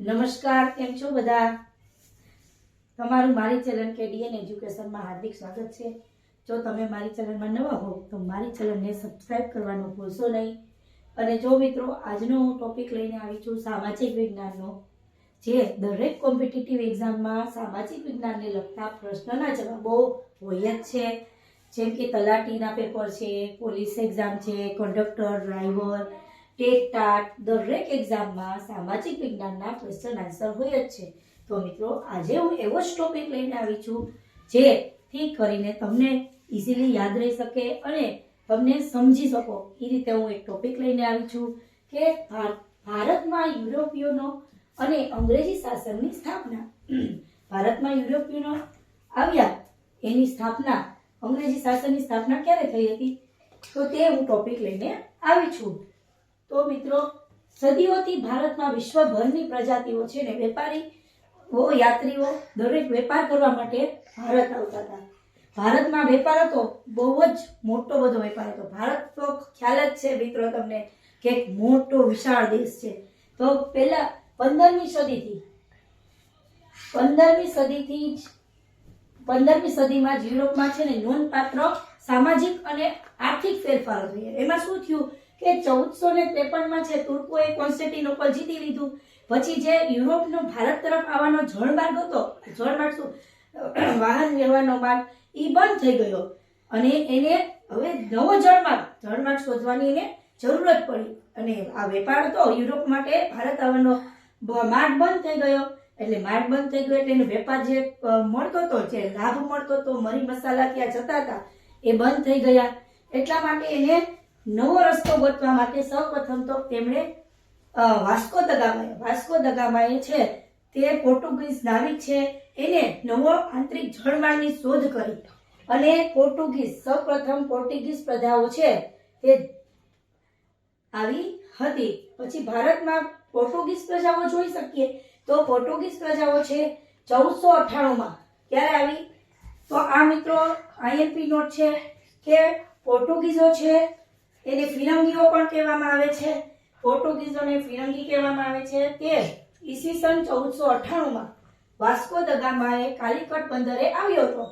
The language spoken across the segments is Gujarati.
નમસ્કાર, કેમ છો બધા? તમારું મારી ચેનલ કે ડીએન એજ્યુકેશનમાં હાર્દિક સ્વાગત છે. જો તમે મારી ચેનલમાં નવા હો, તો મારી ચેનલને સબસ્ક્રાઈબ કરવાનું ભૂલશો નહીં. અને જો મિત્રો, આજનો હું ટોપિક લઈને આવી છું સામાજિક વિજ્ઞાનનો, જે દરેક કોમ્પિટિટિવ એક્ઝામમાં સામાજિક વિજ્ઞાનને લગતા પ્રશ્નના જવાબો હોય જ છે. જેમ કે તલાટીના પેપર છે, પોલીસ એક્ઝામ છે, કંડક્ટર, ડ્રાઈવર ટેટ દરેક એક્ઝામમાં સામાજિક વિજ્ઞાનના ક્વેશ્ચન આન્સર હોય જ છે. તો મિત્રો, આજે હું એવો જ ટોપિક લઈને આવી છું, જેથી કરીને તમને ઇઝીલી યાદ રહી શકે અને તમને સમજી શકો. એ રીતે હું એક ટોપિક લઈને આવી છું, કે ભાર- ભારતમાં યુરોપીયનો અને અંગ્રેજી શાસનની સ્થાપના. ભારતમાં યુરોપીયનો આવ્યા, એની સ્થાપના, અંગ્રેજી શાસનની સ્થાપના ક્યારે થઈ હતી? તો તે હું ટોપિક લઈને આવી છું. તો મિત્રો, સદીઓથી ભારતમાં વિશ્વભરની પ્રજાતિઓ છે ને, વેપારી ઓ, યાત્રીઓ દરેક વેપાર કરવા માટે ભારત આવતા હતા. ભારતમાં વેપાર હતો, બહુ જ મોટો બધો વેપાર હતો. ભારત તો ખ્યાલ જ છે મિત્રો તમને કે એક મોટો, વિશાળ દેશ છે. તો પહેલા પંદરમી સદીથી પંદરમી સદીથી જ, પંદરમી સદીમાં યુરોપમાં છે ને, નોંધપાત્ર સામાજિક અને આર્થિક ફેરફારો થયા. એમાં શું થયું? કે ચૌદસો ને ત્રેપનમાં છે તુર્કોએ કોન્સ્ટેન્ટિનોપલ જીતી લીધું, પછી જે યુરોપનો ભારત તરફ આવવાનો જળમાર્ગ હતો જળમાર્ગ શું? વાહન વ્યવહારનો માર્ગ એ બંધ થઈ ગયો. અને એને હવે નવો જળમાર્ગ જળમાર્ગ શોધવાની એને જરૂરત પડી. અને આ વેપાર હતો, યુરોપ માટે ભારત આવવાનો માર્ગ બંધ થઈ ગયો. એટલે માર્ગ બંધ થઈ ગયો એટલે એનો વેપાર જે મળતો હતો, જે લાભ મળતો હતો, મરી મસાલા ત્યાં જતા હતા, એ બંધ થઈ ગયા. એટલા માટે એને નવો રસ્તો ગોતવા માટે સૌપ્રથમ તો તેમણે વાસ્કો દગામાએ વાસ્કો દગામાએ ગામાએ છે તે પોર્ટુગીઝ નાવિક છે, એને નવો આંતરિક જળમાર્ગની શોધ કરી. અને પોર્ટુગીઝ, સૌપ્રથમ પોર્ટુગીઝ પ્રજાઓ છે તે આવી હતી. પછી ભારતમાં પોર્ટુગીઝ પ્રજાઓ જોઈ શકીએ તો પોર્ટુગીઝ પ્રજાઓ છે ચૌદસો અઠ્ઠાણુંમાં. ક્યારે આવી? તો આ મિત્રો આઈએમપી નોટ છે કે પોર્ટુગીઝો છે એને ફિરંગીઓ પણ કહેવામાં આવે છે. પોર્ટુગીઝોને ફિરંગી કહેવામાં આવે છે. તે ઈસવીસન ચૌદસો અઠ્ઠાણુંમાં વાસ્કો દ ગામાએ કાલિકટ બંદરે આવ્યો હતો.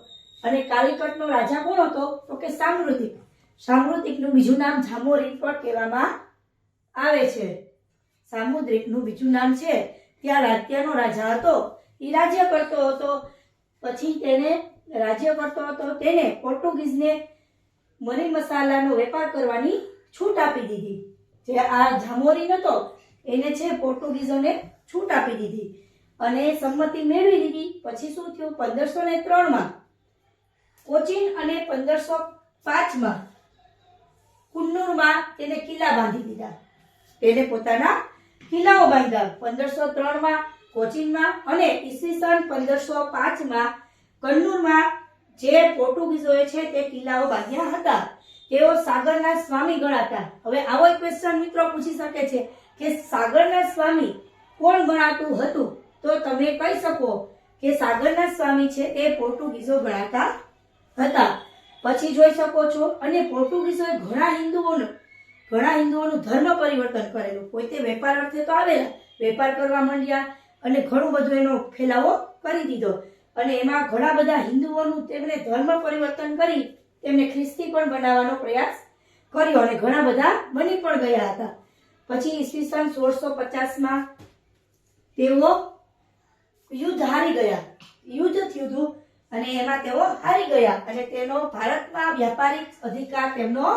અને કાલિકટનો રાજા કોણ હતો? તો કે સામૃતિક સામૃતિકનું બીજું નામ જામોરિન પણ કહેવામાં આવે છે. સામુદ્રિકનું બીજું નામ છે. ત્યાં રાજ્યનો રાજા હતો. એ રાજ્ય કરતો હતો. પછી તેને રાજ્ય કરતો હતો. તેને પોર્ટુગીઝને મરી મસાલાનો વેપાર કરવાની છૂટ આપી દીધી. જે આ જામોરી હતો એને છે પોર્ટુગીઝોને છૂટ આપી દીધી. અને સંમતિ મેળવી લીધી પછી શું થયું? પંદરસો ને ત્રણમાં, કોચીન અને પંદરસો પાંચમાં કુન્નુરમાં તેને કિલ્લા બાંધી દીધા. તેને પોતાના કિલ્લાઓ બાંધ્યા. પંદરસો ત્રણમાં કોચીનમાં અને ઈસવીસન પંદરસો પાંચમાં કન્નૂરમાં જે પોર્ટુગીઝોએ છે, તે કિલ્લાઓ બાંધ્યા હતા. તેઓ સાગરના સ્વામી ગણાતા. હવે આવો ક્વેશ્ચન મિત્રો પૂછી શકે છે કે સાગરના સ્વામી કોણ ગણાતું હતું? તો તમે કહી શકો કે સાગરના સ્વામી છે તે પોર્ટુગીઝો ગણાતા હતા. પછી જોઈ શકો છો, અને પોર્ટુગીઝોએ ઘણા હિન્દુઓનું ઘણા હિન્દુઓનું ધર્મ પરિવર્તન કરેલું. પોતે વેપાર અર્થે તો આવેલા, વેપાર કરવા માંડ્યા અને ઘણું બધું એનો ફેલાવો કરી દીધો. અને એમાં ઘણા બધા હિન્દુઓનું તેમણે ધર્મ પરિવર્તન કરી તેમને ખ્રિસ્તી પણ બનાવવાનો પ્રયાસ કર્યો અને ઘણા બધા બની પણ ગયા હતા. પછી ઈસવીસન સોળસો પચાસમાં તેઓ યુદ્ધ હારી ગયા. યુદ્ધ થયું હતું અને એમાં તેઓ હારી ગયા અને તેનો ભારતમાં વ્યાપારિક અધિકાર તેમનો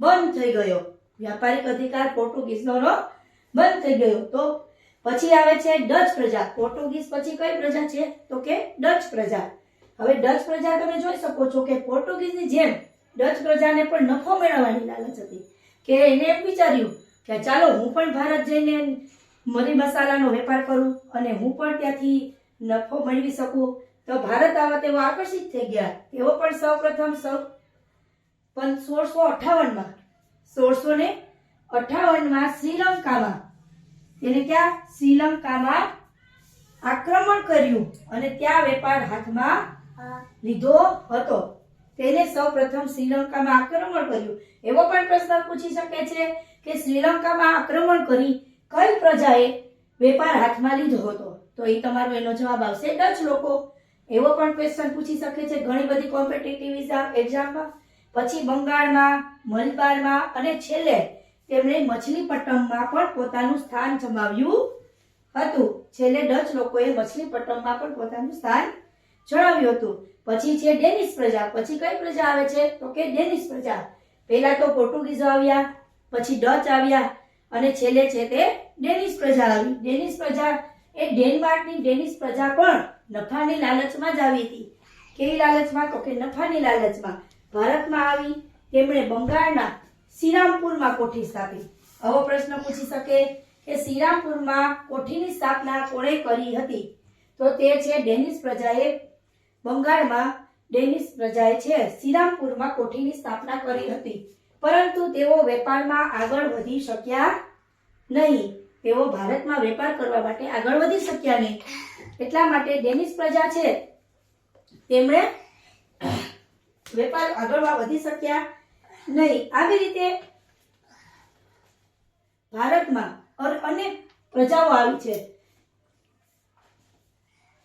બંધ થઈ ગયો. વ્યાપારિક અધિકાર પોર્ટુગીઝનો બંધ થઈ ગયો. તો પછી આવે છે ડચ પ્રજા. પોર્ટુગીઝ પછી કઈ પ્રજા છે? તો કે ડચ પ્રજા. હવે ડચ પ્રજા તમે જોઈ શકો છો કે પોર્ટુગીઝની જેમ ડચ પ્રજાને પણ નફો મેળવવાની લાલચ હતી. કે એને એમ વિચાર્યું કે ચાલો હું પણ ભારત જઈને મરી મસાલાનો વેપાર કરું અને હું પણ ત્યાંથી નફો મેળવી શકું. તો ભારત આવા તેઓ આકર્ષિત થઈ ગયા. તેઓ પણ સૌપ્રથમ સૌ પણ સોળસો અઠાવનમાં, સોળસો ને અઠાવનમાં શ્રીલંકામાં તેને ત્યાં શ્રીલંકામાં આક્રમણ કર્યું અને ત્યાં વેપાર હાથમાં લીધો હતો. તેને સૌપ્રથમ શ્રીલંકામાં આક્રમણ કર્યું. એવો પણ પ્રશ્ન પૂછી શકે છે કે શ્રીલંકામાં આક્રમણ કરી કઈ પ્રજાએ વેપાર હાથમાં લીધો હતો? તો એ તમારો એનો જવાબ આવશે ડચ લોકો. એવો પણ ક્વેશ્ચન પૂછી શકે છે ઘણી બધી કોમ્પિટિટિવ એક્ઝામમાં પછી બંગાળમાં, મલબારમાં અને છેલ્લે તેમણે મછલીપટ્ટમમાં પણ પોતાનું સ્થાન જમાવ્યું હતું. છેલ્લે ડચ લોકોએ મછલીપટ્ટમમાં પણ પોતાનું સ્થાન જણાવ્યું હતું. પછી છે ડેનિશ પ્રજા. પછી કઈ પ્રજા આવે છે? તો કે ડેનિશ પ્રજા. પહેલા તો પોર્ટુગીઝો આવ્યા, પછી ડચ આવ્યા અને છેલ્લે છે તે ડેનિશ પ્રજા આવી. ડેનિશ પ્રજા એ ડેનમાર્કની ડેનિશ પ્રજા પણ નફાની લાલચમાં જ આવી હતી. કેવી લાલચમાં? તો કે નફાની લાલચમાં. ભારતમાં આવી. તેમણે બંગાળના શ્રીરામપુરમાં કોઠી સ્થાપી. આવો પ્રશ્ન પૂછી શકે કે શ્રીરામપુરમાં કોઠીની સ્થાપના કોણે કરી હતી? તો તે છે ડેનિશ પ્રજાએ, બંગાળમાં ડેનિશ પ્રજાએ છે શ્રીરામપુરમાં કોઠીની સ્થાપના કરી હતી. પરંતુ તેઓ વેપારમાં આગળ વધી શક્યા નહીં. તેઓ ભારતમાં વેપાર કરવા માટે આગળ વધી શક્યા નહીં. એટલા માટે ડેનિશ પ્રજા છે, તેમણે વેપાર આગળ વધી શક્યા નહીં. આવી રીતે ભારતમાં અનેક પ્રજાઓ આવી છે.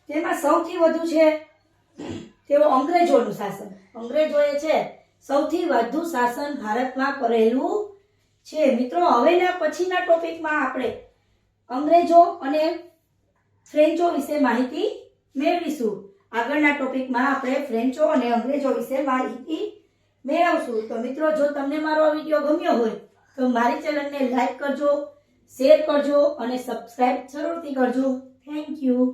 તેમાં સૌથી વધુ છે તેઓ અંગ્રેજોનું શાસન. અંગ્રેજોએ છે સૌથી વધુ શાસન ભારતમાં કરેલું છે. મિત્રો, હવેના પછીના ટોપિકમાં આપણે અંગ્રેજો અને ફ્રેન્ચો વિશે માહિતી મેળવીશું. આગળના ટોપિકમાં આપણે ફ્રેન્ચો અને અંગ્રેજો વિશે માહિતી મેળવશું. તો મિત્રો, જો તમને મારો આ વીડિયો ગમ્યો હોય, તો મારી ચેનલને લાઈક કરજો, શેર કરજો અને સબસ્ક્રાઈબ જરૂરથી કરજો. Thank you